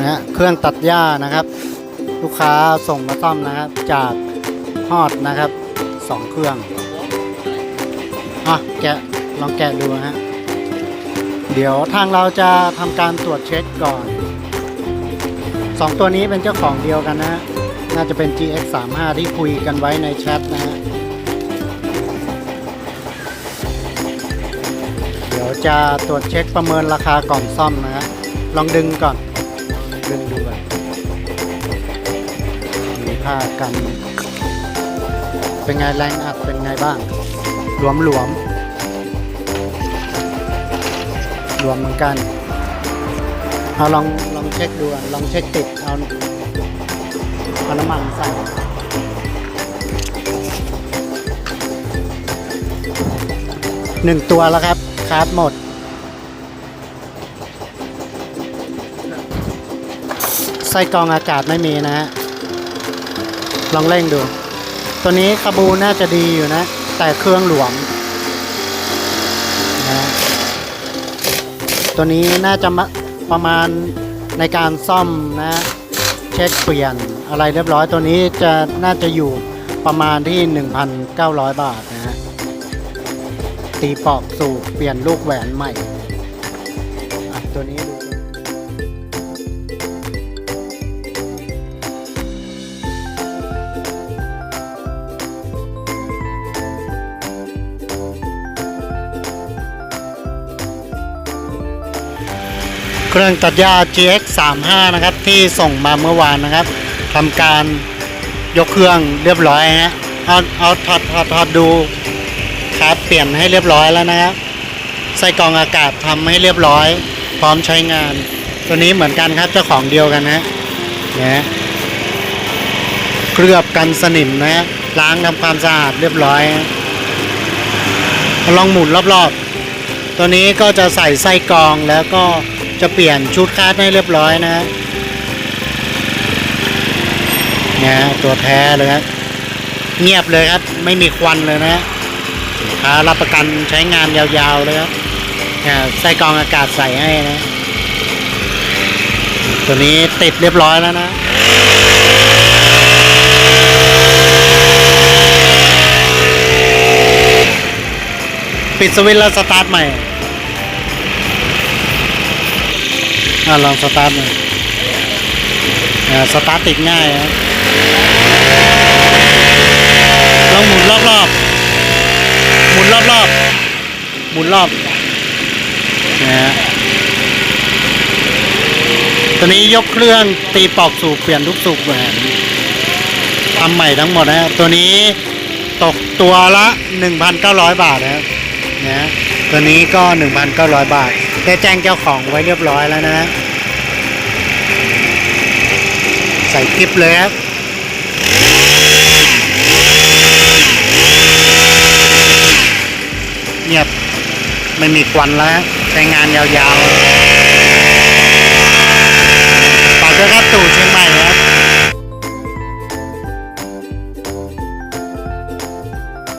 นะฮะเครื่องตัดหญ้านะครับ ลูกค้าส่งมาซ่อมนะครับ จากฮอดนะครับสองเครื่องอะแกะลองแกะดูนะฮะเดี๋ยวทางเราจะทำการตรวจเช็คก่อนสองตัวนี้เป็นเจ้าของเดียวกันนะฮะน่าจะเป็น GX 3 5ที่คุยกันไว้ในแชทนะฮะเดี๋ยวจะตรวจเช็คประเมินราคาก่องซ่อมนะฮะลองดึงก่อน ดึงดูก่อนมีผ้ากัน เป็นไงแรงอัดเป็นไงบ้าง หลวมหลวมหลวมเหมือนกัน เอาลองลองเช็คดูลองเช็คติด เอาเอาน้ำมันใส่หนึ่งตัวแล้วครับคาร์ดหมด ไส้กรองอากาศไม่มีนะฮะลองเร่งดู ตัวนี้คาบูน่าจะดีอยู่นะ แต่เครื่องหลวมนะฮะตัวนี้น่าจะประมาณในการซ่อมนะ เช็คเปลี่ยนอะไรเรียบร้อยตัวนี้จะน่าจะอยู่ประมาณที่ 1,900 บาทนะฮะตีปอกสูบเปลี่ยนลูกแหวนใหม่ ตัวนี้ดู เครื่องตัดหญ้า GX 3 5นะครับ ที่ส่งมาเมื่อวานนะครับทำการยกเครื่องเรียบร้อยฮะเอาเอาถอดถอดถอดดูครับเปลี่ยนให้เรียบร้อยแล้วนะครับใส่กองอากาศทำให้เรียบร้อย พร้อมใช้งาน ตัวนี้เหมือนกันครับเจ้าของเดียวกันนะนะเคลือบกันสนิมนะฮะล้างทำความสะอาดเรียบร้อยฮะลองหมุนรอบๆ ตัวนี้ก็จะใส่ไส้กรองแล้วก็ จะเปลี่ยนชุดคาดให้เรียบร้อยนะฮะเนี่ยฮะตัวแท้เลยครับเงียบเลยครับ ไม่มีควันเลยนะฮะค้ารับประกันใช้งานยาวๆเลยครับใส่กรองอากาศใส่ให้นะ ตัวนี้ติดเรียบร้อยแล้วนะปิดสวิตช์แล้วสตาร์ทใหม่ อะลองสตาร์ทหน่อยอ่าสตาร์ทติดง่ายนะลองหมุนรอบๆหมุนรอบรอบๆหมุนรอบนะฮะตัวนี้ยกเครื่องตีปอกสูบเปลี่ยนทุกสูบแหวนทำใหม่ทั้งหมดนะฮะตัวนี้ตกตัวละ 1,900 บาทนะครับนะฮะตัวนี้ก็ 1,900 บาทได้แจ้งเจ้าของไว้เรียบร้อยแล้วนะ ใส่คลิปเลยครับเงียบไม่มีควันแล้วใช้งานยาวๆฝากด้วยครับตู่เชียงใหม่